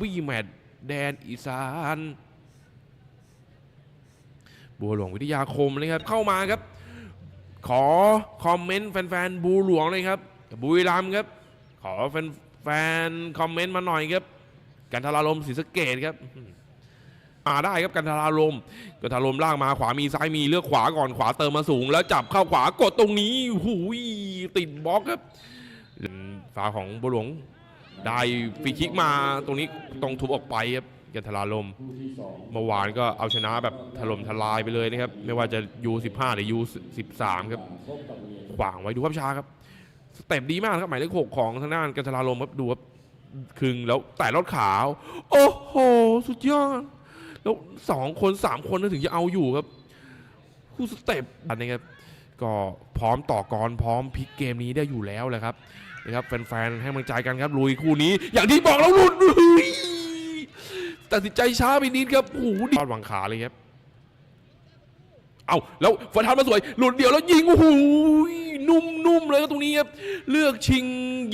บี้แมตแดนอีสาน บัวหลวงวิทยาคมนะครับเข้ามาครับ ขอคอมเมนต์แฟนๆ บูหลวงเลยครับบุรีรัมครับ ขอแฟนๆ คอมเมนต์มาหน่อยครับ กันทารารมศรีสะเกดครับมาได้ครับกันทารารมกันทารารมล่างมาขวามีซ้ายมีเลือกขวาก่อนขวาเติมมาสูง แล้วจับเข้าขวากดตรงนี้หูยติดบล็อกครับฝาของบัวหลวง ได้ฟรีคิกมาตรงนี้ตรงทุบออกไปครับกันทารารมเมื่อวานก็เอาชนะแบบถล่มทลายไปเลยนะครับ ไม่ว่าจะ U15 หรือ U13 ครับขวางไว้ดูภาพช้าครับสเต็ปดีมากครับหมายเลขหกของทางด้านกันทราลมครับดูครับคึงแล้วแต่รถขาว โอ้โห สุดยอด แล้วสองคนสามคนถึงจะเอาอยู่ครับ คู่สเต็ปอันนี้ครับ ก็พร้อมต่อกรพร้อมพลิกเกมนี้ได้อยู่แล้วแหละครับนะครับแฟนๆให้กำลังใจกันครับลุยคู่นี้ อย่างที่บอกแล้วลุดตัดสินใจช้าไปนิดครับโอ้โหดีวางขาเลยครับเอาแล้วฟันทันมาสวย หลุดเดียวแล้วยิงโอ้โหนุ่มๆเลยครับตรงนี้ครับเลือกชิง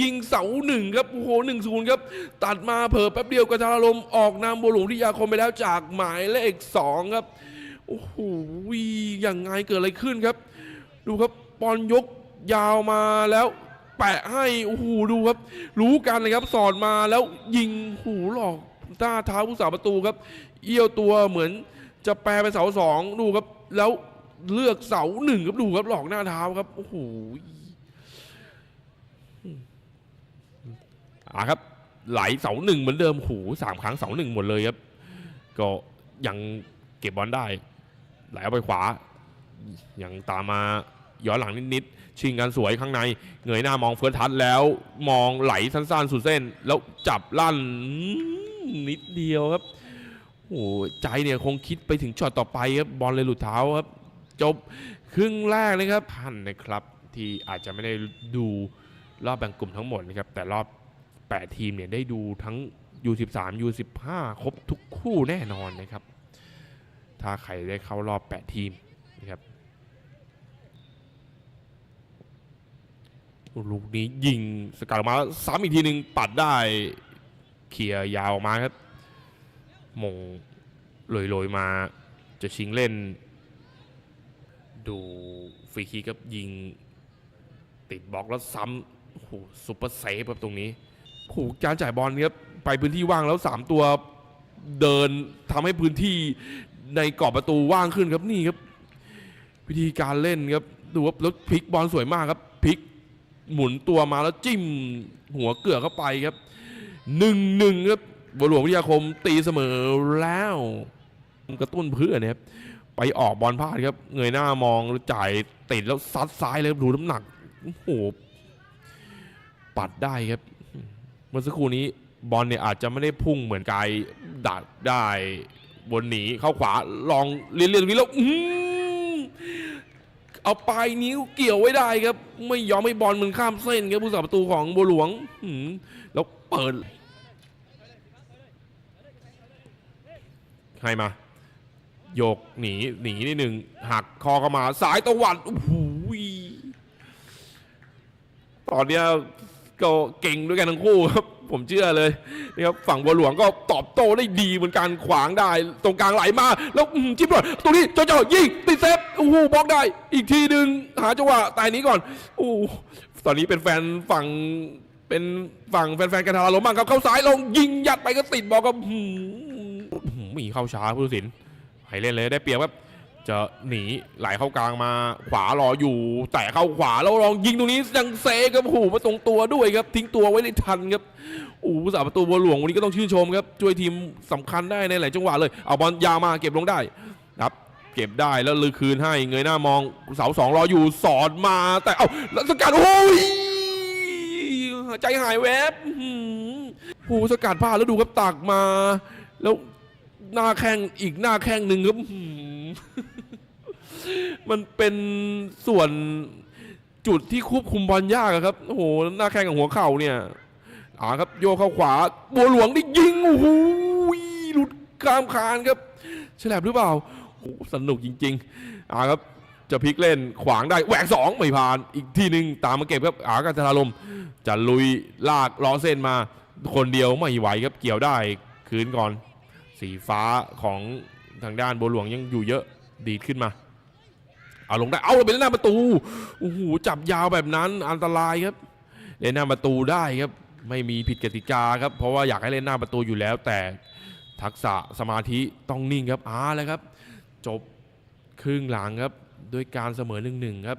ยิงเสาหนึ่งครับโอ้โหหนึ่งศูนย์ครับตัดมาเผลอแป๊บเดียวกระทารลมออกนำบัวหลวงที่ยาคมไปแล้วจากหมายเลขสองครับโอ้โหยังไงเกิดอะไรขึ้นครับ ดูครับบอลยกยาวมาแล้วแปะให้โอ้โหดูครับ รู้กันเลยครับสอดมาแล้วยิงหูหลอกหน้าเท้าผู้สาประตูครับ เอี้ยวตัวเหมือนจะแปลเป็นเสาสองดูครับ แล้วเลือกเสาหนึ่งครับดูครับหลอกหน้าเท้าครับโอ้โหอ่าครับ ไหลเสาหนึ่งเหมือนเดิมโอ้โหูสามครั้งเสาหนึ่งหมดเลยครับ ก็ยังเก็บบอลได้ ไหลเอาไปขวา ยังตามมาย้อนหลังนิดๆชิงกันสวยข้างในเงยหน้ามองเฟิร์สทัชแล้วมองไหลสั้นๆสุดเส้น แล้วจับลั่นนิดเดียวครับโอ้ใจเนี่ยคงคิดไปถึงช็อตต่อไปครับบอลเลยหลุดเท้าครับ จบครึ่งแรกนะครับท่านนะครับที่อาจจะไม่ได้ดูรอบแบ่งกลุ่มทั้งหมดนะครับแต่รอบ 8 ทีมเนี่ยได้ดูทั้ง U13 U15 ครบทุกคู่แน่นอนนะครับ ถ้าใครได้เข้ารอบ 8 ทีม นะครับลูกนี้ยิงสกัดออกมาซ้ำอีกทีหนึ่งปัดได้เคลียร์ยาวออกมาครับมงลอยๆมาจะชิงเล่น ดูฟรีคิกครับยิง ติดบล็อกแล้วซ้ำโอ้โหซุปเปอร์เซฟครับตรงนี้โอ้การจ่ายบอลครับไปพื้นที่ว่างแล้ว 3 ตัวเดินทำให้พื้นที่ในกรอบประตูว่างขึ้นครับนี่ครับ วิธีการเล่นครับดูครับแล้วพลิกบอลสวยมากครับพลิกหมุนตัวมาแล้วจิ้มหัวเกือกเข้าไปครับหนึ่งหนึ่งครับบัวหลวงวิทยาคมตีเสมอแล้วกระตุ้นเพื่อนนะครับไปออกบอลพลาดครับ เงยหน้ามองแล้จ่ายติดแล้วซัดซ้ายเลยครับดูน้ำหนักโอ้โหปัดได้ครับ เมื่อสักครู่นี้บอลเนี่ยอาจจะไม่ได้พุ่งเหมือนกายดัดได้บนหนีเข้าขวาลองเลียนๆตรงนี้แล้วอื้ เอาปลายนิ้วเกี่ยวไว้ได้ครับ ไม่ยอมให้บอลมันข้ามเส้นครับผู้สาประตูของบัวหลวงแล้วเปิดให้มาโยกหนีหนีนิดหนึ่งหักคอเข้ามาสายตะวันโอ้โหตอนเนี้ยก็เก่งด้วยกันทั้งคู่ครับ ผมเชื่อเลยนะครับฝั่งบัวหลวงก็ตอบโต้ได้ดีเหมือนกันขวางได้ ตรงกลางไหลมา แล้วอื้อหือจิ้มเลยตรงนี้เจ้าเจ้ายิงติดเซฟโอ้โหบล็อกได้ อีกทีหนึ่งหาจังหวะแต่นี้ก่อนโอ้ตอนนี้เป็นแฟนฝั่งเป็นฝั่งแฟนๆกันทาราลมบ้างครับเข้าซ้ายลงยิงยัดไปก็ติดบอลก็อื้อหือมีเข้าช้าผู้สินให้เล่นเลยได้เปรียบครับ จะหนีไหลเข้ากลางมาขวารออยู่ แต่เข้าขวาแล้วลองยิงตรงนี้ยังเซครับโอ้โหมาตรงตัวด้วยครับ ทิ้งตัวไว้ได้ทันครับโอ้โหสาประตูบัวหลวงวันนี้ก็ต้องชื่นชมครับ ช่วยทีมสำคัญได้ในหลายจังหวะเลย เอาบอลยาวมาเก็บลงได้ครับ เก็บได้แล้วลือคืนให้เงยหน้ามองเสาสองรออยู่สอดมาแต่เอ้าแล้วสกัดโอ้ยใจหายแวบหือโอ้โหสกัดพลาดแล้วดูครับตักมา แล้วหน้าแข้งอีกหน้าแข้งหนึ่งครับ มันเป็นส่วนจุดที่ควบคุมบอลยากครับ โอ้โห หน้าแข้งกับหัวเข่าเนี่ยอ่าครับโยเข้าขวา บัวหลวงได้ยิง โอ้โหหลุดกลามคานครับฉลบหรือเปล่าโอ้สนุกจริงๆอ่าครับจะพลิกเล่นขวางได้แหวกสองไม่ผ่าน อีกทีหนึ่งตามมาเก็บครับอากันทารลมจะลุยลากล้อเส้นมา คนเดียวไม่ไหวครับเกี่ยวได้ คืนก่อน สีฟ้าของ ทางด้านบัวหลวงยังอยู่เยอะดีดขึ้นมา เอาลงได้ เอาเราไปเล่นหน้าประตู โอ้โห จับยาวแบบนั้นอันตรายครับ เล่นหน้าประตูได้ครับ ไม่มีผิดกติกาครับ เพราะว่าอยากให้เล่นหน้าประตูอยู่แล้ว แต่ทักษะสมาธิต้องนิ่งครับอ่าแล้วครับ จบครึ่งหลังครับ ด้วยการเสมอหนึ่งหนึ่งครับ